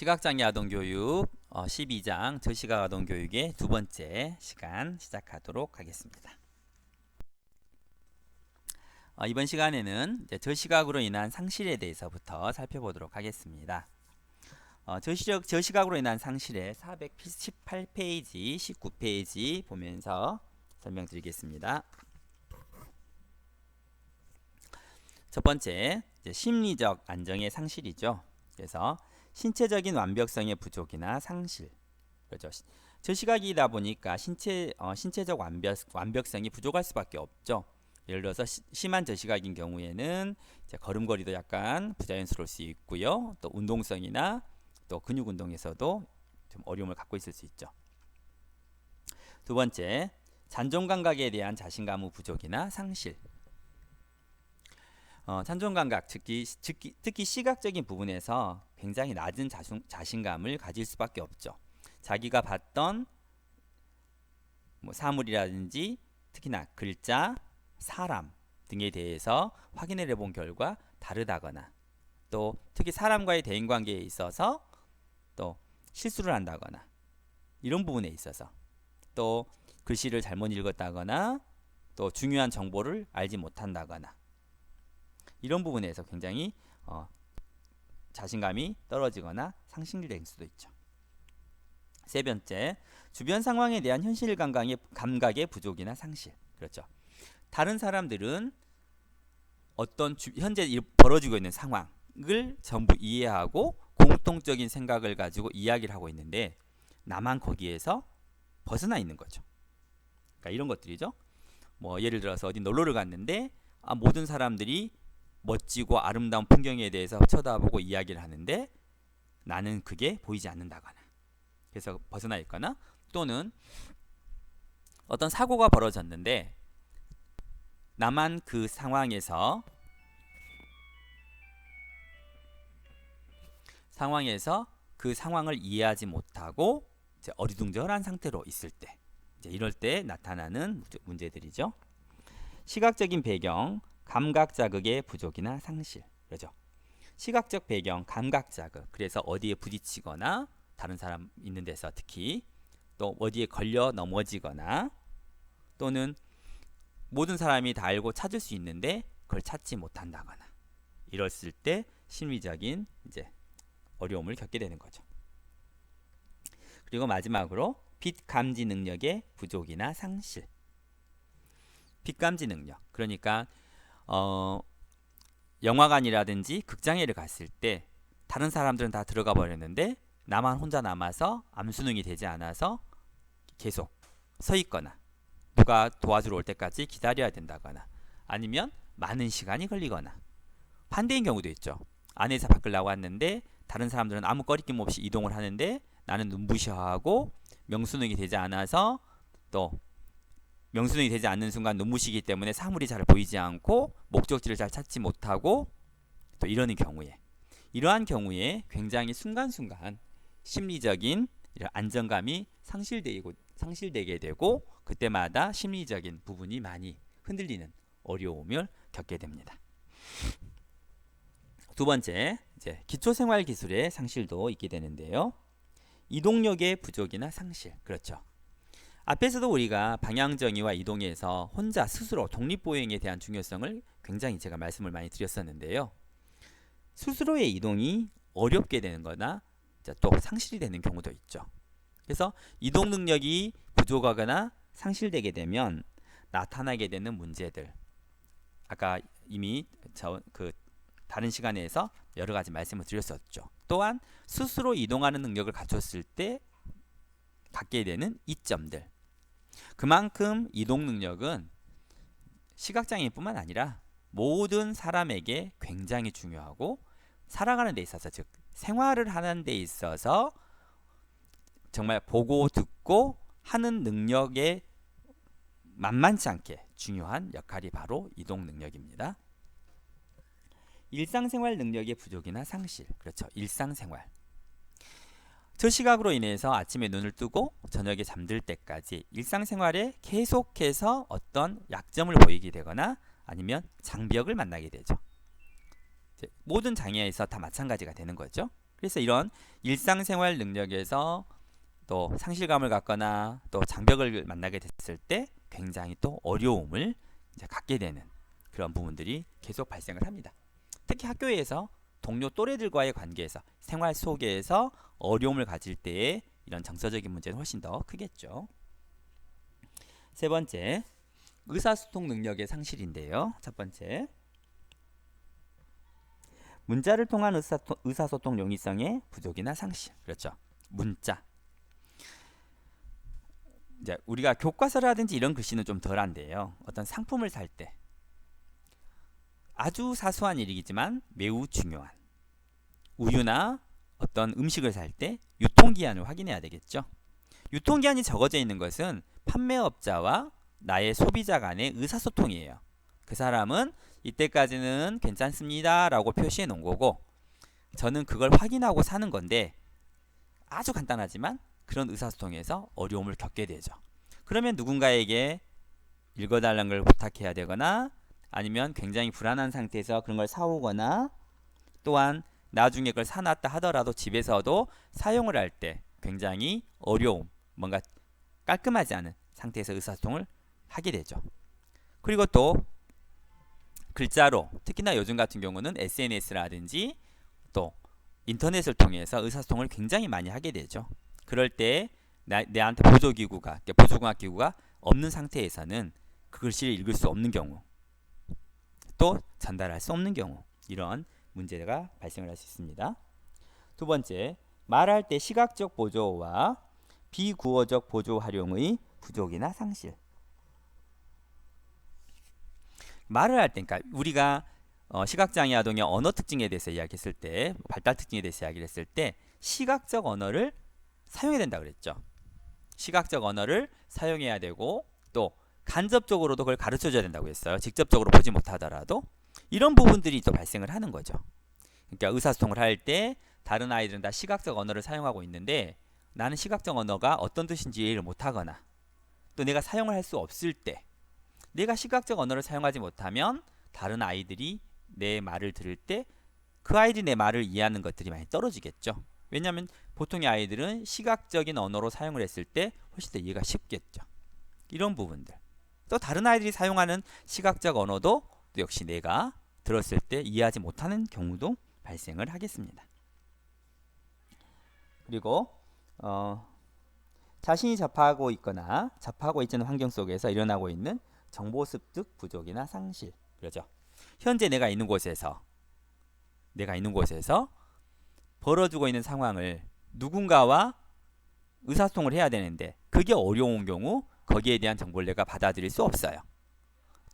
시각장애 아동 교육 어, 12장 저시각 아동 교육의 두 번째 시간 시작하도록 하겠습니다. 어, 이번 시간에는 저시각으로 인한 상실에 대해서부터 살펴보도록 하겠습니다. 어, 저시력, 저시각으로 인한 상실의 418페이지, 19페이지 보면서 설명드리겠습니다. 첫 번째, 심리적 안정의 상실이죠. 그래서 신체적인 완벽성의 부족이나 상실, 그렇죠. 시- 저시각이다 보니까 신체 어, 신체적 완벽 완벽성이 부족할 수밖에 없죠. 예를 들어서 시- 심한 저시각인 경우에는 걸음걸이도 약간 부자연스러울 수 있고요. 또 운동성이나 또 근육 운동에서도 좀 어려움을 갖고 있을 수 있죠. 두 번째, 잔존 감각에 대한 자신감의 부족이나 상실. 어, 잔존 감각, 특히, 특히, 특히 시각적인 부분에서 굉장히 낮은 자신, 자신감을 가질 수밖에 없죠. 자기가 봤던 뭐 사물이라든지 특히나 글자, 사람 등에 대해서 확인을 해본 결과 다르다거나 또 특히 사람과의 대인 관계에 있어서 또 실수를 한다거나 이런 부분에 있어서 또 글씨를 잘못 읽었다거나 또 중요한 정보를 알지 못한다거나 이런 부분에서 굉장히 어, 자신감이 떨어지거나 상실될 수도 있죠. 세 번째, 주변 상황에 대한 현실 감각의, 감각의 부족이나 상실. 그렇죠. 다른 사람들은 어떤 주, 현재 일- 벌어지고 있는 상황을 전부 이해하고 공통적인 생각을 가지고 이야기를 하고 있는데 나만 거기에서 벗어나 있는 거죠. 그러니까 이런 것들이죠. 뭐 예를 들어서 어디 놀러를 갔는데 아, 모든 사람들이 멋지고 아름다운 풍경에 대해서 쳐다보고 이야기를 하는데 나는 그게 보이지 않는다거나 그래서 벗어나 있거나 또는 어떤 사고가 벌어졌는데 나만 그 상황에서 상황에서 그 상황을 이해하지 못하고 어리둥절한 상태로 있을 때 이럴 때 나타나는 문제- 문제들이죠. 시각적인 배경, 감각 자극의 부족이나 상실. 그렇죠. 시각적 배경, 감각 자극. 그래서 어디에 부딪히거나 다른 사람 있는 데서 특히 또 어디에 걸려 넘어지거나 또는 모든 사람이 다 알고 찾을 수 있는데 그걸 찾지 못한다거나 이랬을 때 심리적인 이제 어려움을 겪게 되는 거죠. 그리고 마지막으로 빛 감지 능력의 부족이나 상실. 빛 감지 능력. 그러니까 어 영화관이라든지 극장에를 갔을 때 다른 사람들은 다 들어가 버렸는데 나만 혼자 남아서 암수능이 되지 않아서 계속 서 있거나 누가 도와주러 올 때까지 기다려야 된다거나 아니면 많은 시간이 걸리거나 반대인 경우도 있죠. 안에서 밖을 나왔는데 다른 사람들은 아무 꺼리낌 없이 이동을 하는데 나는 눈부셔하고 명수능이 되지 않아서 또 명수능이 되지 않는 순간 눈부시기 때문에 사물이 잘 보이지 않고 목적지를 잘 찾지 못하고 또 이러는 경우에 이러한 경우에 굉장히 순간순간 심리적인 안정감이 상실되고 상실되게 되고 그때마다 심리적인 부분이 많이 흔들리는 어려움을 겪게 됩니다. 두 번째, 이제 기초 생활 기술의 상실도 있게 되는데요. 이동력의 부족이나 상실. 그렇죠. 앞에서도 우리가 방향 정의와 이동에서 혼자 스스로 독립 보행에 대한 중요성을 굉장히 제가 말씀을 많이 드렸었는데요. 스스로의 이동이 어렵게 되는 거나 또 상실이 되는 경우도 있죠. 그래서 이동 능력이 부족하거나 상실되게 되면 나타나게 되는 문제들. 아까 이미 저 그 다른 시간에서 여러 가지 말씀을 드렸었죠. 또한 스스로 이동하는 능력을 갖췄을 때 갖게 되는 이점들. 그만큼 이동 능력은 시각장애인뿐만 아니라 모든 사람에게 굉장히 중요하고 살아가는 데 있어서 즉 생활을 하는 데 있어서 정말 보고 듣고 하는 능력에 만만치 않게 중요한 역할이 바로 이동 능력입니다. 일상생활 능력의 부족이나 상실. 그렇죠. 일상생활. 저시각으로 인해서 아침에 눈을 뜨고 저녁에 잠들 때까지 일상생활에 계속해서 어떤 약점을 보이게 되거나 아니면 장벽을 만나게 되죠. 모든 장애에서 다 마찬가지가 되는 거죠. 그래서 이런 일상생활 능력에서 또 상실감을 갖거나 또 장벽을 만나게 됐을 때 굉장히 또 어려움을 갖게 되는 그런 부분들이 계속 발생을 합니다. 특히 학교에서 동료 또래들과의 관계에서 생활 속에서 어려움을 가질 때에 이런 정서적인 문제는 훨씬 더 크겠죠. 세 번째, 의사소통 능력의 상실인데요. 첫 번째, 문자를 통한 의사소통, 의사소통 용이성의 부족이나 상실. 그렇죠. 문자. 이제 우리가 교과서라든지 이런 글씨는 좀 덜한데요. 어떤 상품을 살 때 아주 사소한 일이지만 매우 중요한 우유나 어떤 음식을 살 때 유통기한을 확인해야 되겠죠. 유통기한이 적어져 있는 것은 판매업자와 나의 소비자 간의 의사소통이에요. 그 사람은 이때까지는 괜찮습니다 라고 표시해 놓은 거고 저는 그걸 확인하고 사는 건데 아주 간단하지만 그런 의사소통에서 어려움을 겪게 되죠. 그러면 누군가에게 읽어달라는 걸 부탁해야 되거나 아니면 굉장히 불안한 상태에서 그런 걸 사오거나 또한 나중에 그걸 사놨다 하더라도 집에서도 사용을 할 때 굉장히 어려움, 뭔가 깔끔하지 않은 상태에서 의사소통을 하게 되죠. 그리고 또 글자로 특히나 요즘 같은 경우는 SNS라든지 또 인터넷을 통해서 의사소통을 굉장히 많이 하게 되죠. 그럴 때 나, 내한테 보조기구가 보조공학 기구가 없는 상태에서는 그 글씨를 읽을 수 없는 경우 또 전달할 수 없는 경우 이런 문제가 발생을 할 수 있습니다. 두 번째, 말할 때 시각적 보조와 비구어적 보조 활용의 부족이나 상실. 말을 할 때, 그러니까 우리가 어, 시각장애 아동의 언어 특징에 대해서 이야기했을 때, 발달 특징에 대해서 이야기를 했을 때, 시각적 언어를 사용해야 된다 그랬죠. 시각적 언어를 사용해야 되고 또 간접적으로도 그걸 가르쳐 줘야 된다고 했어요. 직접적으로 보지 못하더라도 이런 부분들이 또 발생을 하는 거죠. 그러니까 의사소통을 할 때 다른 아이들은 다 시각적 언어를 사용하고 있는데 나는 시각적 언어가 어떤 뜻인지 이해를 못하거나 또 내가 사용을 할 수 없을 때 내가 시각적 언어를 사용하지 못하면 다른 아이들이 내 말을 들을 때 그 아이들이 내 말을 이해하는 것들이 많이 떨어지겠죠. 왜냐하면 보통의 아이들은 시각적인 언어로 사용을 했을 때 훨씬 더 이해가 쉽겠죠. 이런 부분들. 또 다른 아이들이 사용하는 시각적 언어도 또 역시 내가 들었을 때 이해하지 못하는 경우도 발생을 하겠습니다. 그리고 어, 자신이 접하고 있거나 접하고 있는 환경 속에서 일어나고 있는 정보 습득 부족이나 상실. 그러죠. 현재 내가 있는 곳에서 내가 있는 곳에서 벌어지고 있는 상황을 누군가와 의사소통을 해야 되는데 그게 어려운 경우 거기에 대한 정보를 내가 받아들일 수 없어요.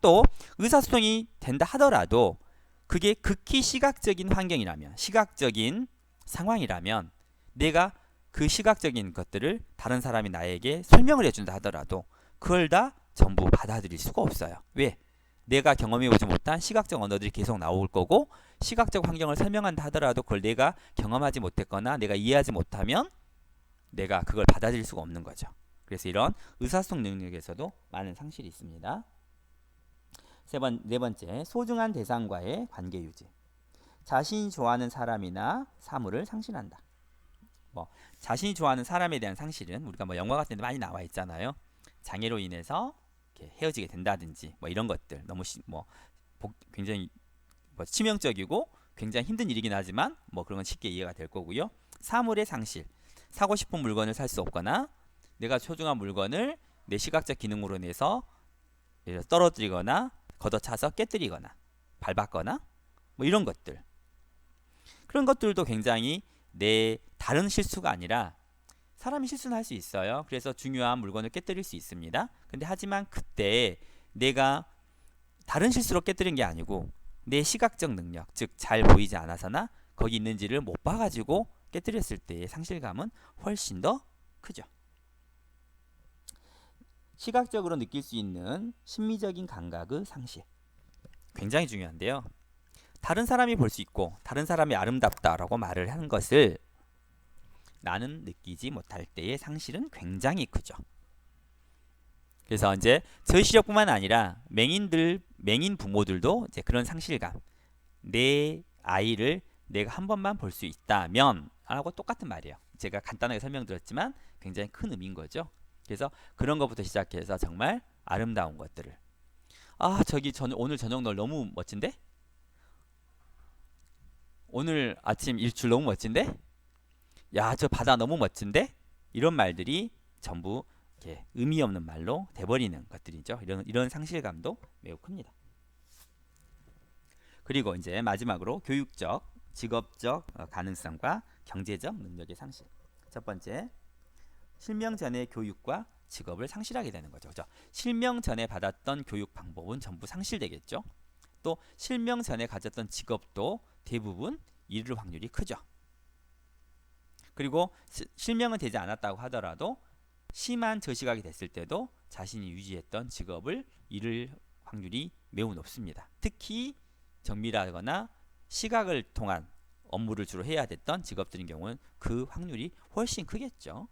또 의사소통이 된다 하더라도 그게 극히 시각적인 환경이라면 시각적인 상황이라면 내가 그 시각적인 것들을 다른 사람이 나에게 설명을 해준다 하더라도 그걸 다 전부 받아들일 수가 없어요. 왜? 내가 경험해보지 못한 시각적 언어들이 계속 나올 거고 시각적 환경을 설명한다 하더라도 그걸 내가 경험하지 못했거나 내가 이해하지 못하면 내가 그걸 받아들일 수가 없는 거죠. 그래서 이런 의사소통 능력에서도 많은 상실이 있습니다. 세 번, 네 번째, 소중한 대상과의 관계 유지. 자신이 좋아하는 사람이나 사물을 상실한다. 뭐 자신이 좋아하는 사람에 대한 상실은 우리가 뭐 영화 같은 데 많이 나와 있잖아요. 장애로 인해서 헤어지게 된다든지 뭐 이런 것들 너무 시, 뭐 복, 굉장히 뭐 치명적이고 굉장히 힘든 일이긴 하지만 뭐 그런 건 쉽게 이해가 될 거고요. 사물의 상실. 사고 싶은 물건을 살 수 없거나 내가 소중한 물건을 내 시각적 기능으로 인해서 떨어뜨리거나 걷어차서 깨뜨리거나 밟았거나 뭐 이런 것들 그런 것들도 굉장히 내 다른 실수가 아니라 사람이 실수는 할 수 있어요. 그래서 중요한 물건을 깨뜨릴 수 있습니다. 근데 하지만 그때 내가 다른 실수로 깨뜨린 게 아니고 내 시각적 능력, 즉 잘 보이지 않아서나 거기 있는지를 못 봐가지고 깨뜨렸을 때의 상실감은 훨씬 더 크죠. 시각적으로 느낄 수 있는 심미적인 감각의 상실. 굉장히 중요한데요. 다른 사람이 볼 수 있고 다른 사람이 아름답다라고 말을 하는 것을 나는 느끼지 못할 때의 상실은 굉장히 크죠. 그래서 이제 저희 시력뿐만 아니라 맹인들 맹인 부모들도 이제 그런 상실감 내 아이를 내가 한 번만 볼 수 있다면 하고 똑같은 말이에요. 제가 간단하게 설명드렸지만 굉장히 큰 의미인 거죠. 그래서 그런 것부터 시작해서 정말 아름다운 것들을 아 저기 전 오늘 저녁 널 너무 멋진데 오늘 아침 일출 너무 멋진데 야 저 바다 너무 멋진데 이런 말들이 전부 의미 없는 말로 돼버리는 것들이죠. 이런 이런 상실감도 매우 큽니다. 그리고 이제 마지막으로 교육적, 직업적 어, 가능성과 경제적 능력의 상실. 첫 번째, 실명 전의 교육과 직업을 상실하게 되는 거죠. 그죠? 실명 전에 받았던 교육 방법은 전부 상실되겠죠. 또 실명 전에 가졌던 직업도 대부분 잃을 확률이 크죠. 그리고 시- 실명은 되지 않았다고 하더라도 심한 저시각이 됐을 때도 자신이 유지했던 직업을 잃을 확률이 매우 높습니다. 특히 정밀하거나 시각을 통한 업무를 주로 해야 됐던 직업들인 경우는 그 확률이 훨씬 크겠죠.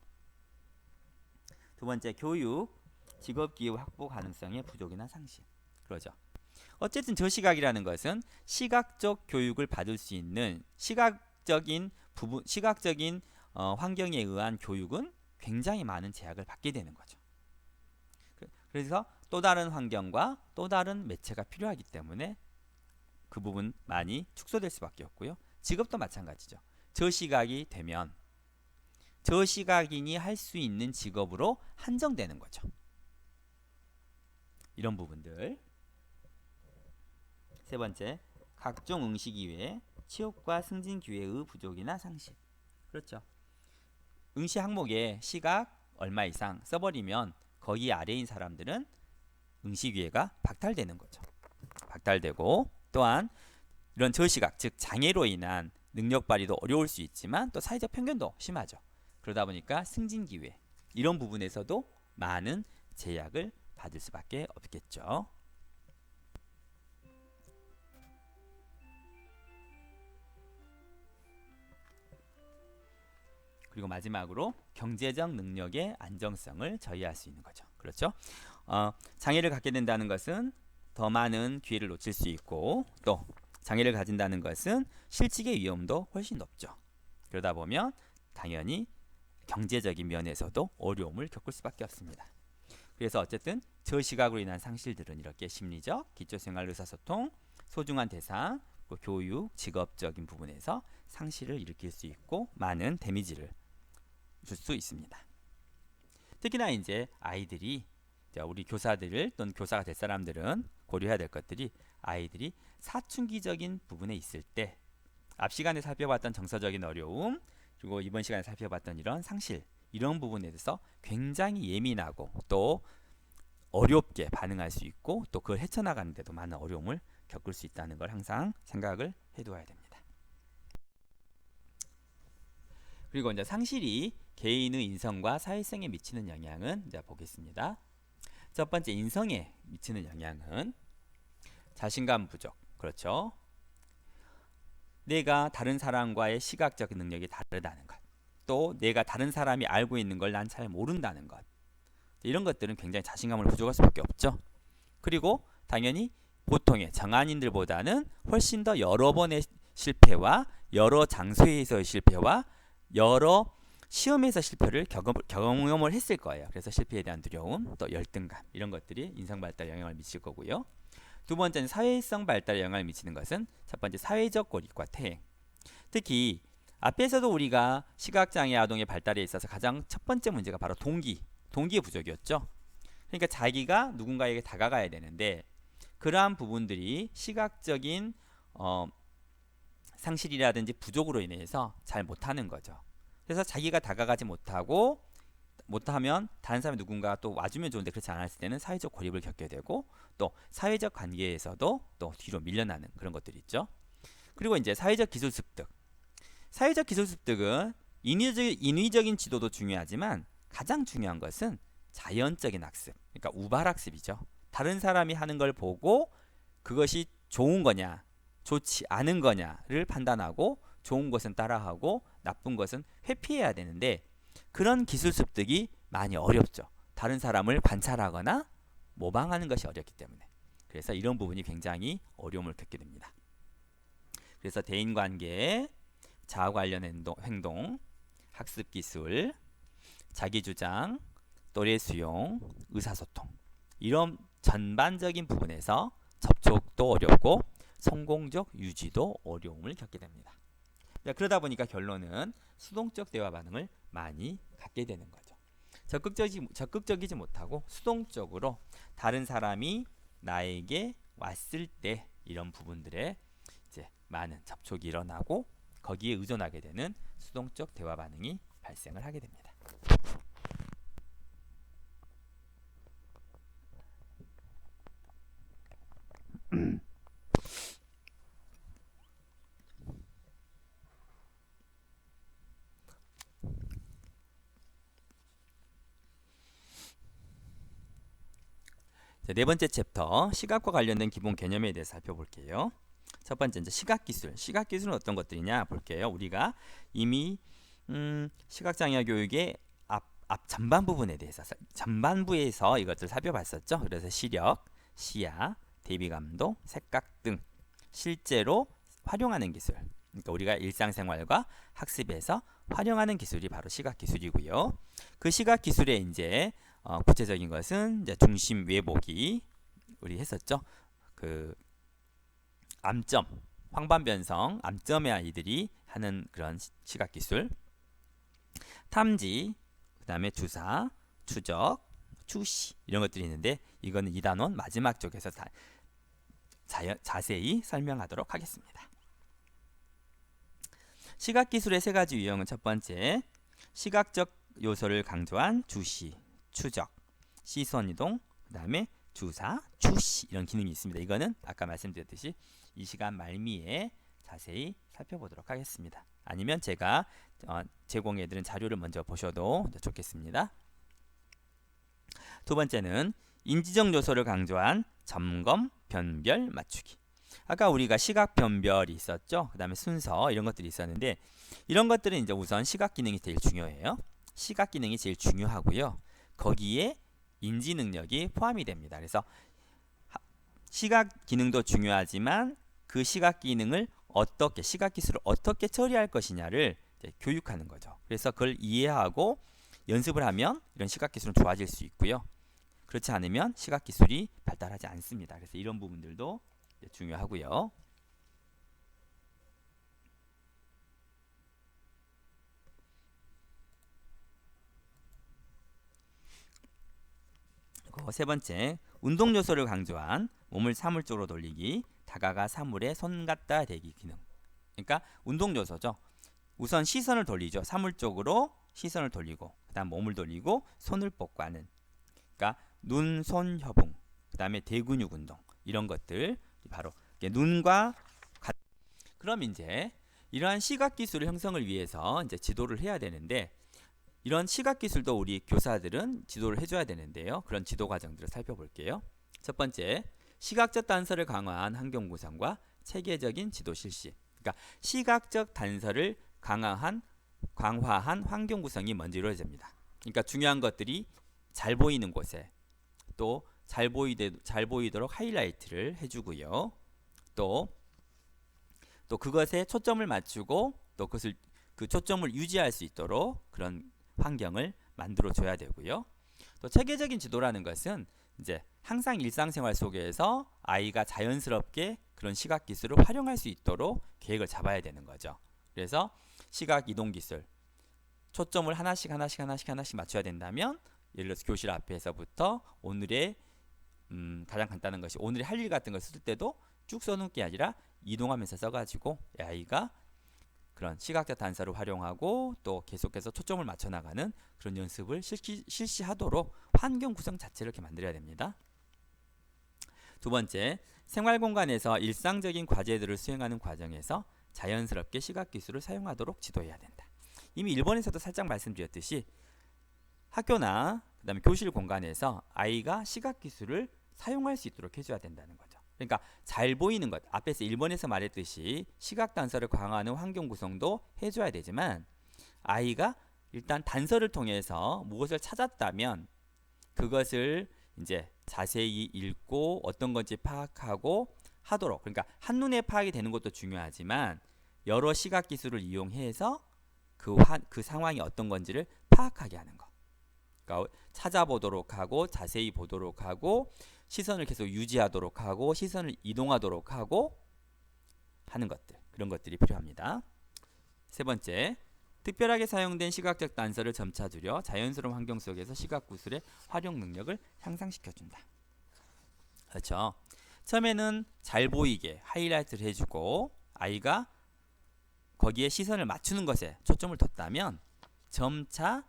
두 번째 교육, 직업 기회 확보 가능성의 부족이나 상실. 그러죠. 어쨌든 저시각이라는 것은 시각적 교육을 받을 수 있는 시각적인 부분, 시각적인 어, 환경에 의한 교육은 굉장히 많은 제약을 받게 되는 거죠. 그- 그래서 또 다른 환경과 또 다른 매체가 필요하기 때문에 그 부분 많이 축소될 수밖에 없고요. 직업도 마찬가지죠. 저시각이 되면 저 시각인이 할 수 있는 직업으로 한정되는 거죠. 이런 부분들. 세 번째, 각종 응시 기회, 취업과 승진 기회의 부족이나 상실. 그렇죠. 응시 항목에 시각 얼마 이상 써버리면 거기 아래인 사람들은 응시 기회가 박탈되는 거죠. 박탈되고 또한 이런 저시각 즉 장애로 인한 능력 발휘도 어려울 수 있지만 또 사회적 편견도 심하죠. 그러다 보니까 승진 기회 이런 부분에서도 많은 제약을 받을 수밖에 없겠죠. 그리고 마지막으로 경제적 능력의 안정성을 저해할 수 있는 거죠. 그렇죠? 어, 장애를 갖게 된다는 것은 더 많은 기회를 놓칠 수 있고 또 장애를 가진다는 것은 실직의 위험도 훨씬 높죠. 그러다 보면 당연히 경제적인 면에서도 어려움을 겪을 수밖에 없습니다. 그래서 어쨌든 저 시각으로 인한 상실들은 이렇게 심리적, 기초생활 의사소통, 소중한 대상, 그리고 교육, 직업적인 부분에서 상실을 일으킬 수 있고 많은 데미지를 줄 수 있습니다. 특히나 이제 아이들이 우리 교사들을 또는 교사가 될 사람들은 고려해야 될 것들이 아이들이 사춘기적인 부분에 있을 때 앞 시간에 살펴봤던 정서적인 어려움 그리고 이번 시간에 살펴봤던 이런 상실 이런 부분에 대해서 굉장히 예민하고 또 어렵게 반응할 수 있고 또 그걸 헤쳐나가는 데도 많은 어려움을 겪을 수 있다는 걸 항상 생각을 해두어야 됩니다. 그리고 이제 상실이 개인의 인성과 사회성에 미치는 영향은 이제 보겠습니다. 첫 번째 인성에 미치는 영향은 자신감 부족. 그렇죠? 내가 다른 사람과의 시각적 능력이 다르다는 것. 또 내가 다른 사람이 알고 있는 걸 난 잘 모른다는 것. 이런 것들은 굉장히 자신감을 부족할 수밖에 없죠. 그리고 당연히 보통의 정한인들보다는 훨씬 더 여러 번의 실패와 여러 장소에서의 실패와 여러 시험에서 실패를 경험, 경험을 했을 거예요. 그래서 실패에 대한 두려움, 또 열등감 이런 것들이 인성 발달에 영향을 미칠 거고요. 두 번째는 사회성 발달에 영향을 미치는 것은 첫 번째 사회적 고립과 퇴행. 특히 앞에서도 우리가 시각장애 아동의 발달에 있어서 가장 첫 번째 문제가 바로 동기, 동기의 부족이었죠. 그러니까 자기가 누군가에게 다가가야 되는데 그러한 부분들이 시각적인 어, 상실이라든지 부족으로 인해서 잘 못하는 거죠. 그래서 자기가 다가가지 못하고 못하면 다른 사람 누군가 또 와주면 좋은데 그렇지 않았을 때는 사회적 고립을 겪게 되고 또 사회적 관계에서도 또 뒤로 밀려나는 그런 것들이 있죠. 그리고 이제 사회적 기술 습득. 사회적 기술 습득은 인위적, 인위적인 지도도 중요하지만 가장 중요한 것은 자연적인 학습. 그러니까 우발 학습이죠. 다른 사람이 하는 걸 보고 그것이 좋은 거냐, 좋지 않은 거냐를 판단하고 좋은 것은 따라하고 나쁜 것은 회피해야 되는데 그런 기술 습득이 많이 어렵죠. 다른 사람을 관찰하거나 모방하는 것이 어렵기 때문에. 그래서 이런 부분이 굉장히 어려움을 겪게 됩니다. 그래서 대인관계, 자아 관련 행동, 행동 학습 기술, 자기 주장, 또래 수용, 의사소통 이런 전반적인 부분에서 접촉도 어렵고 성공적 유지도 어려움을 겪게 됩니다. 자, 그러다 보니까 결론은 수동적 대화 반응을 많이 갖게 되는 거죠. 적극적이지, 적극적이지 못하고 수동적으로 다른 사람이 나에게 왔을 때 이런 부분들에 이제 많은 접촉이 일어나고 거기에 의존하게 되는 수동적 대화 반응이 발생을 하게 됩니다. 자, 네 번째 챕터 시각과 관련된 기본 개념에 대해서 살펴볼게요. 첫 번째 이제 시각 기술. 시각 기술은 어떤 것들이냐 볼게요. 우리가 이미 음, 시각 장애 교육의 앞, 앞 전반 부분에 대해서 살- 전반부에서 이것들 살펴봤었죠. 그래서 시력, 시야, 대비 감도, 색각 등 실제로 활용하는 기술. 그러니까 우리가 일상생활과 학습에서 활용하는 기술이 바로 시각 기술이고요. 그 시각 기술에 이제 어, 구체적인 것은 이제 중심 외보기 우리 했었죠. 그 암점, 황반변성, 암점의 아이들이 하는 그런 시- 시각 기술. 탐지, 그다음에 주사, 추적, 추시 이런 것들이 있는데 이거는 2단원 마지막 쪽에서 다, 자, 자세히 설명하도록 하겠습니다. 시각 기술의 세 가지 유형은 첫 번째 시각적 요소를 강조한 주시, 추적, 시선 이동, 그다음에 주사, 추시 이런 기능이 있습니다. 이거는 아까 말씀드렸듯이 이 시간 말미에 자세히 살펴보도록 하겠습니다. 아니면 제가 어, 제공해드린 자료를 먼저 보셔도 좋겠습니다. 두 번째는 인지적 요소를 강조한 점검, 변별, 맞추기. 아까 우리가 시각 변별이 있었죠. 그 다음에 순서 이런 것들이 있었는데 이런 것들은 이제 우선 시각 기능이 제일 중요해요. 시각 기능이 제일 중요하고요. 거기에 인지 능력이 포함이 됩니다. 그래서 하- 시각 기능도 중요하지만 그 시각 기능을 어떻게 시각 기술을 어떻게 처리할 것이냐를 교육하는 거죠. 그래서 그걸 이해하고 연습을 하면 이런 시각 기술은 좋아질 수 있고요. 그렇지 않으면 시각 기술이 발달하지 않습니다. 그래서 이런 부분들도 중요하고요. 그리고 세 번째, 운동 요소를 강조한 몸을 사물적으로 돌리기, 다가가 사물에 손 갖다 대기 기능. 그러니까 운동 요소죠. 우선 시선을 돌리죠. 사물 쪽으로 시선을 돌리고, 그다음 몸을 돌리고 손을 뻗고 하는. 그러니까 눈, 손, 협응, 그다음에 대근육 운동 이런 것들 바로 눈과 같. 그럼 이제 이러한 시각 기술의 형성을 위해서 이제 지도를 해야 되는데 이런 시각 기술도 우리 교사들은 지도를 해줘야 되는데요. 그런 지도 과정들을 살펴볼게요. 첫 번째, 시각적 단서를 강화한 환경 구성과 체계적인 지도 실시. 그러니까 시각적 단서를 강화한 강화한 환경 구성이 먼저 이루어집니다. 그러니까 중요한 것들이 잘 보이는 곳에 또 잘 보이되 잘 보이도록 하이라이트를 해주고요. 또또 그것에 초점을 맞추고 또 그것을 그 초점을 유지할 수 있도록 그런 환경을 만들어 줘야 되고요. 또 체계적인 지도라는 것은 이제 항상 일상생활 속에서 아이가 자연스럽게 그런 시각 기술을 활용할 수 있도록 계획을 잡아야 되는 거죠. 그래서 시각 이동 기술 초점을 하나씩 하나씩 하나씩 하나씩 맞춰야 된다면 예를 들어서 교실 앞에서부터 오늘의 음, 가장 간단한 것이 오늘의 할 일 같은 걸 쓸 때도 쭉 써놓은 게 아니라 이동하면서 써가지고 이 아이가 그런 시각적 단서를 활용하고 또 계속해서 초점을 맞춰 나가는 그런 연습을 실시, 실시하도록 환경 구성 자체를 이렇게 만들어야 됩니다. 두 번째, 생활 공간에서 일상적인 과제들을 수행하는 과정에서 자연스럽게 시각 기술을 사용하도록 지도해야 된다. 이미 일본에서도 살짝 말씀드렸듯이 학교나 그다음에 교실 공간에서 아이가 시각 기술을 사용할 수 있도록 해줘야 된다는 거죠. 그러니까 잘 보이는 것 앞에서 일본에서 말했듯이 시각 단서를 강화하는 환경 구성도 해줘야 되지만 아이가 일단 단서를 통해서 무엇을 찾았다면 그것을 이제 자세히 읽고 어떤 건지 파악하고 하도록 그러니까 한눈에 파악이 되는 것도 중요하지만 여러 시각 기술을 이용해서 그, 화, 그 상황이 어떤 건지를 파악하게 하는 거. 그러니까 찾아보도록 하고 자세히 보도록 하고 시선을 계속 유지하도록 하고 시선을 이동하도록 하고 하는 것들 그런 것들이 필요합니다. 세 번째 특별하게 사용된 시각적 단서를 점차 줄여 자연스러운 환경 속에서 시각 구술의 활용 능력을 향상시켜 준다. 그렇죠. 처음에는 잘 보이게 하이라이트를 해주고 아이가 거기에 시선을 맞추는 것에 초점을 뒀다면 점차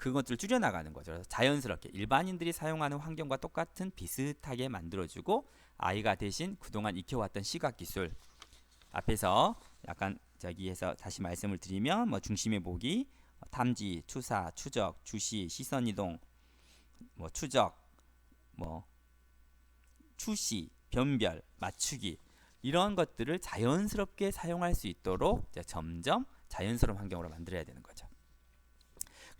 그것들을 줄여나가는 거죠. 그래서 자연스럽게 일반인들이 사용하는 환경과 똑같은 비슷하게 만들어주고 아이가 대신 그동안 익혀왔던 시각 기술 앞에서 약간 저기에서 다시 말씀을 드리면 뭐 중심의 보기, 탐지, 투사, 추적, 주시, 시선 이동, 뭐 추적, 뭐 추시, 변별, 맞추기 이런 것들을 자연스럽게 사용할 수 있도록 점점 자연스러운 환경으로 만들어야 되는 거죠.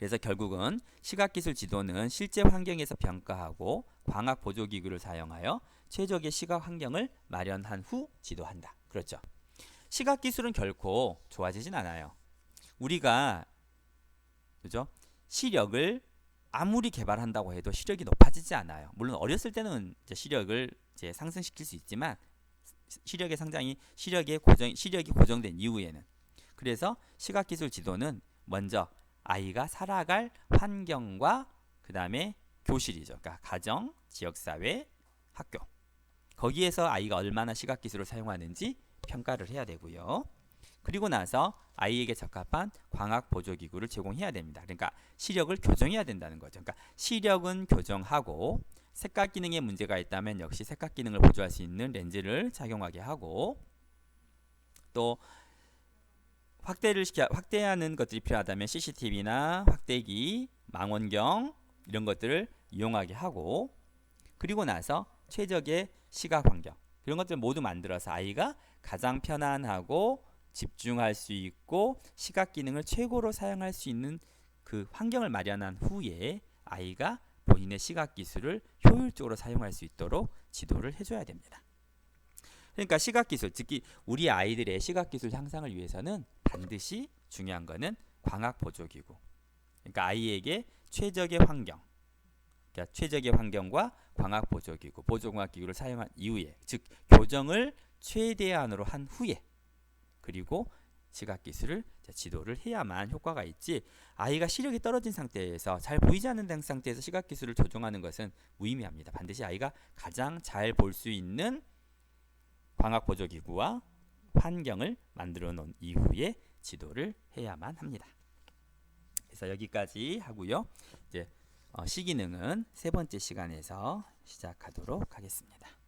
그래서 결국은 시각기술 지도는 실제 환경에서 평가하고 광학 보조기구를 사용하여 최적의 시각 환경을 마련한 후 지도한다. 그렇죠. 시각기술은 결코 좋아지진 않아요. 우리가 그죠? 시력을 아무리 개발한다고 해도 시력이 높아지지 않아요. 물론 어렸을 때는 이제 시력을 이제 상승시킬 수 있지만 시력의 상장이 시력의 고정 시력이 고정된 이후에는 그래서 시각기술 지도는 먼저 아이가 살아갈 환경과 그 다음에 교실이죠. 그러니까 가정, 지역사회, 학교. 거기에서 아이가 얼마나 시각기술을 사용하는지 평가를 해야 되고요. 그리고 나서 아이에게 적합한 광학 보조 기구를 제공해야 됩니다. 그러니까 시력을 교정해야 된다는 거죠. 그러니까 시력은 교정하고 색각 기능에 문제가 있다면 역시 색각 기능을 보조할 수 있는 렌즈를 착용하게 하고 또 확대를 시켜 확대하는 것들이 필요하다면 CCTV나 확대기, 망원경 이런 것들을 이용하게 하고 그리고 나서 최적의 시각 환경 이런 것들 모두 만들어서 아이가 가장 편안하고 집중할 수 있고 시각 기능을 최고로 사용할 수 있는 그 환경을 마련한 후에 아이가 본인의 시각 기술을 효율적으로 사용할 수 있도록 지도를 해줘야 됩니다. 그러니까 시각 기술, 특히 우리 아이들의 시각 기술 향상을 위해서는 반드시 중요한 것은 광학 보조기구. 그러니까 아이에게 최적의 환경, 그러니까 최적의 환경과 광학 보조기구, 보조광학 기구를 사용한 이후에, 즉 교정을 최대한으로 한 후에, 그리고 시각 기술을 지도를 해야만 효과가 있지 아이가 시력이 떨어진 상태에서 잘 보이지 않는 상태에서 시각 기술을 조정하는 것은 무의미합니다. 반드시 아이가 가장 잘 볼 수 있는 광학 보조 기구와 환경을 만들어 놓은 이후에 지도를 해야만 합니다. 그래서 여기까지 하고요. 이제 어, 시기능은 세 번째 시간에서 시작하도록 하겠습니다.